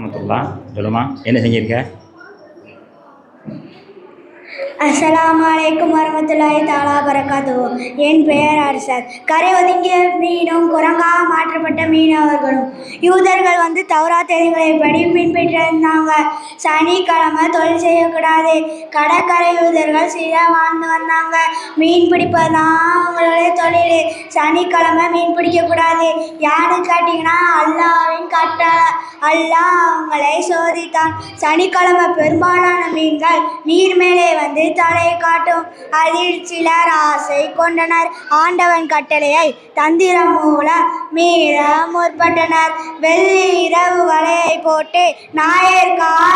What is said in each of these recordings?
ரஹமத்துல்லா சொல்லுமா என்ன செஞ்சிருக்க? அஸ்ஸலாமு அலைக்கும் வரமத்துல்லாஹி தாலா பரக்காத்து என் பெயர் அரசர் கரை ஒதுங்கிய மீனும் குரங்காக மாற்றப்பட்ட மீனவர்களும். யூதர்கள் வந்து தௌரா படி பின்பற்றிருந்தாங்க. சனிக்கிழமை தொழில் செய்யக்கூடாது. கடற்கரை யூதர்கள் சில வாழ்ந்து வந்தாங்க. மீன் பிடிப்பது தான் அவங்களுடைய தொழில். சனிக்கிழமை மீன் பிடிக்கக்கூடாது. யாருன்னு கேட்டிங்கன்னா அல்லா கட்டளை அல்லாஹ் அவங்களை சோதித்தான். சனிக்கிழமை பெரும்பாலான மீன்கள் நீர் மேலே வந்து தலை காட்டும். அதில் சிலர் ஆசை கொண்டனர். ஆண்டவன் கட்டளையை தந்திரம் மூலம் மீற முற்பட்டனர். வெள்ளி இரவு வலையை போட்டு நாயர் காலை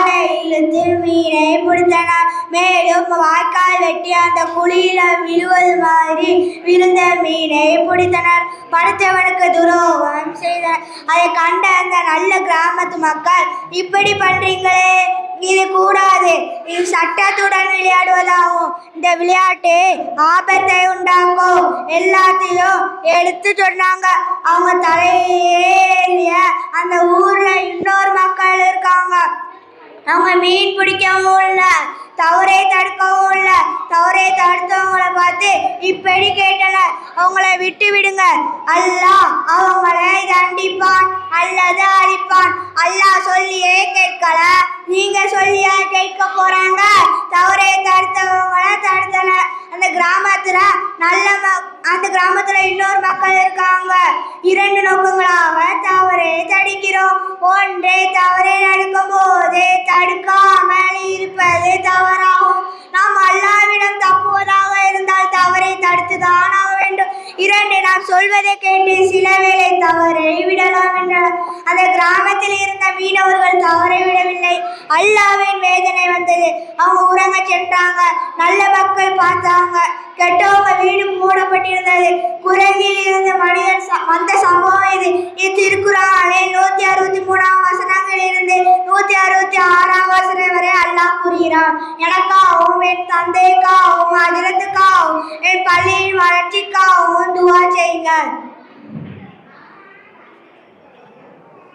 வாய்க்கால் வெட்டி அந்த குழியில விழுவது மாதிரி விழுந்த மீனை பிடித்தனர். படைத்தவனுக்கு துரோகம் செய்தனர். அதை கண்ட அந்த நல்ல கிராமத்து மக்கள் இப்படி பண்றீங்களே? இது கூடாது. இது சட்டத்துடன் விளையாடுவதாகும். இந்த விளையாட்டு ஆபத்தை உண்டாக்கும். எல்லாத்தையும் எடுத்து சொன்னாங்க. அவங்க தலையே அந்த ஊர்ல இன்னொரு மக்கள் இருக்காங்க. அவங்க மீன் பிடிக்கவும் இல்லை தவறே தடுக்க அடுத்தவங்களை பார்த்து இப்படி கேட்டனர் அவங்கள விட்டு விடுங்க. அல்லாஹ் அவங்களை தண்டிப்பான் அல்லது அழிப்பான். அல்லாஹ் சொல்லியே கேட்கல. நீங்க சொல்லியா கேட்க போறாங்க. தவறே தடுத்தவங்கள தடுத்தனர் அந்த கிராமத்துல நல்ல ம அந்த கிராமத்துல இன்னொரு மக்கள் இருக்காங்க. இரண்டு நோக்கங்களாக தவறே தடிக்கிறோம். ஒன்றே இரண்டு நாம் சொல்வதை கேட்டு சில வேளை தவறை விடலாம் என்றார். அந்த கிராமத்தில் இருந்த மீனவர்கள் தவறை விடவில்லை. அல்லாவின் வேதனை வந்தது. அவங்க உறங்க சென்றாங்க. நல்ல மக்கள் பார்த்தாங்க. கெட்டவங்க வீடு மூடப்பட்டிருந்தது. குரங்கில் இருந்த மனிதன் ச- வந்த சம்பவம் இது. இது நூத்தி அறுபத்தி மூணாம் அல்லாஹ் எனக்காகவும் என் தந்தைக்காகவும் அகிலத்துக்காகவும் என் பள்ளியின் வளர்ச்சிக்காகவும் துவா செய்யுங்கள்.